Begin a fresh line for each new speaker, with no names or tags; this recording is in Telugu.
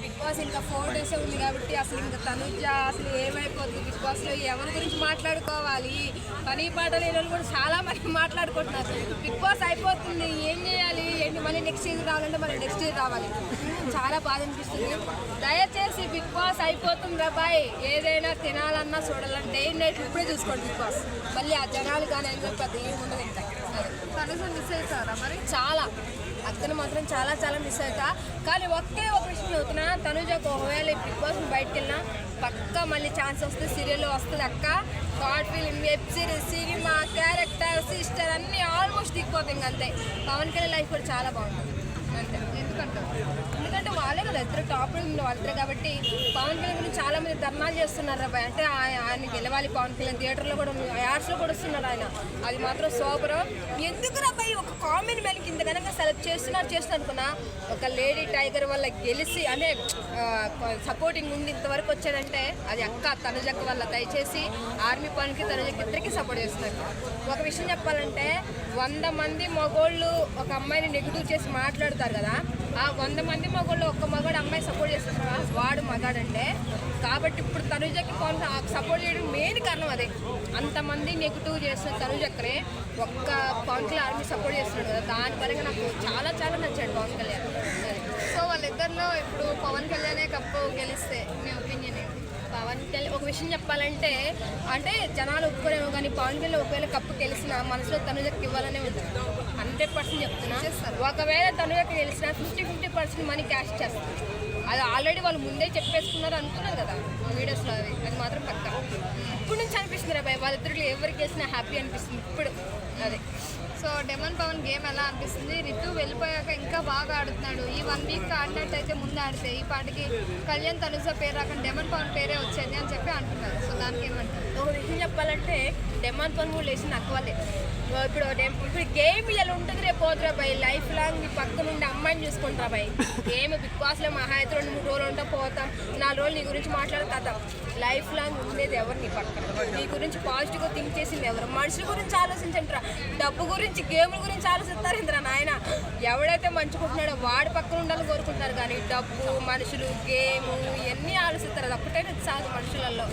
బిగ్ బాస్ ఇంకా ఫోర్ డేస్ ఉంది కాబట్టి అసలు ఇంకా తనుజ అసలు ఏమైపోతుంది బిగ్ బాస్లో ఎవరి గురించి మాట్లాడుకోవాలి? పని పాట లేని వాళ్ళు కూడా చాలా మంది మాట్లాడుకుంటున్నారు. బిగ్ బాస్ అయిపోతుంది. ఏం చేయాలి? ఏంటి? మళ్ళీ నెక్స్ట్ ఇయర్ రావాలంటే మళ్ళీ నెక్స్ట్ ఇయర్ రావాలి? చాలా బాధ అనిపిస్తుంది. దయచేసి బిగ్ బాస్ అయిపోతుంది బాయ్. ఏదైనా తినాలన్నా చూడాలన్నా డే నైట్ ఇప్పుడే చూసుకోండి బిగ్ బాస్. మళ్ళీ ఆ జనాలు కానీ అని చెప్పి అది ఏముండదు ఇంకా
మిస్ అవుతారా మరి?
చాలా. అక్కను మాత్రం చాలా చాలా మిస్ అవుతా. కానీ ఒకే ఒక విషయం చెబుతున్నా తనుజకు ఒకవేళ బిగ్ బాస్ బయటకు వెళ్ళినా పక్కా మళ్ళీ ఛాన్స్ వస్తే సీరియల్లో వస్తుంది అక్క. Short film web series cinema character sister అన్నీ ఆల్మోస్ట్ దిగిపోతాయి ఇంక అంతే. పవన్ కళ్యాణ్ లైఫ్ కూడా చాలా బాగుంటుంది. అంతే.
ఎందుకంటే
ఎందుకంటే వాళ్ళే కదా ఇద్దరు టాప్ వాళ్ళిద్దరు కాబట్టి పవన్ కళ్యాణ్ గురించి చాలా మంది ధర్నాలు చేస్తున్నారు అబ్బాయి. అంటే ఆయన గెలవాలి పవన్ కళ్యాణ్ థియేటర్లో కూడా యాడ్స్లో కూడా వస్తున్నారు ఆయన. అది మాత్రం సూపర్. ఎందుకు అబ్బాయి ఒక కామెడీ మ్యాన్ కింద కనుక సెలెక్ట్ చేస్తున్నారు చేస్తున్నారు అనుకున్నా ఒక లేడీ టైగర్ వల్ల గెలిచి అంటే సపోర్టింగ్ ఉండి ఇంతవరకు వచ్చాడంటే అది అక్క తనుజక్క వల్ల దయచేసి ఆర్మీ పనికి తనుజకి ఇద్దరికి సపోర్ట్ చేస్తున్నారు. ఒక విషయం చెప్పాలంటే వంద మంది మగోళ్ళు ఒక అమ్మాయిని నెగిటివ్ చేసి మాట్లాడతారు కదా ఆ వంద మంది మగోళ్ళు ఒక్క మగాడు అమ్మాయి సపోర్ట్ చేస్తారు వాడు మగాడంటే. కాబట్టి ఇప్పుడు తనుజకి పవన్ సపోర్ట్ చేయడం మెయిన్ కారణం అదే. అంతమంది నెగిటివ్ చేస్తున్న తనుజక్కనే ఒక్క పవన్ కళ్యాణ్ ఆర్మీ సపోర్ట్ చేస్తున్నాడు కదా దాని పరంగా నాకు చాలా చాలా నచ్చాడు పవన్ కళ్యాణ్
సో వాళ్ళిద్దరిలో ఇప్పుడు పవన్ కళ్యాణే కప్పు గెలిస్తే మేము ఒపీనియన్ ఏంటి
పవన్ కళ్యాణ్ ఒక విషయం చెప్పాలంటే అంటే జనాలు ఒప్పుకోలేము కానీ పవన్ కళ్యాణ్ ఒకవేళ కప్పు గెలిచిన మనసులో తనుజకి ఇవ్వాలనే ఉంది. హండ్రెడ్ పర్సెంట్ చెప్తున్నా. ఒకవేళ తనుజకి గెలిచిన fifty fifty percent money cash చేస్తారు. అది ఆల్రెడీ వాళ్ళు ముందే చెప్పేసుకున్నారు అనుకున్నారు కదా వీడియోస్లో అది అది మాత్రం పక్క. ఇప్పుడు నుంచి అనిపిస్తుంది రా భయ్ వాళ్ళిద్దరిలో ఎవరికి వేసినా హ్యాపీ అనిపిస్తుంది ఇప్పుడు. అదే.
సో డెమన్ పవన్ గేమ్ ఎలా అనిపిస్తుంది? రితు వెళ్ళిపోయాక ఇంకా బాగా ఆడుతున్నాడు. ఈ వన్ వీక్ ఆడినట్టయితే ముందు ఆడితే ఈ పాటికి కళ్యాణ్ తనుజ పేరు రాకుండా డెమన్ పవన్ పేరే వచ్చేది అని చెప్పి అంటున్నారు. సో దానికి ఏమంటారు?
ఒక విషయం చెప్పాలంటే డెమన్ పవన్ కూడా లేచింది అక్కవాలే ఇప్పుడు ఇప్పుడు గేమ్ ఇలా ఉంటుంది రేపు పోతురా బాయ్. లైఫ్ లాంగ్ మీ పక్క నుండి అమ్మాయిని చూసుకుంటారా బాయ్. గేమ్ బిగ్ బాస్లో మహా అయితే రెండు మూడు రోజులు ఉంటా పోతాం. నాలుగు రోజులు నీ గురించి మాట్లాడతాం లైఫ్ లాంగ్ ఉండేది ఎవరు నీ పక్కన? నీ గురించి పాజిటివ్గా థింక్ చేసింది ఎవరు? మనుషుల గురించి ఆలోచించంటారా డబ్బు గురించి గేమ్ గురించి ఆలోచిస్తారు ఎవడైతే మంచుకుంటున్నాడో వాడి పక్కన ఉండాలని కోరుకుంటారు కానీ డబ్బు మనుషులు గేమ్ ఇవన్నీ ఆలోచిస్తారు. అది ఒక్కటే సాగు మనుషులలో.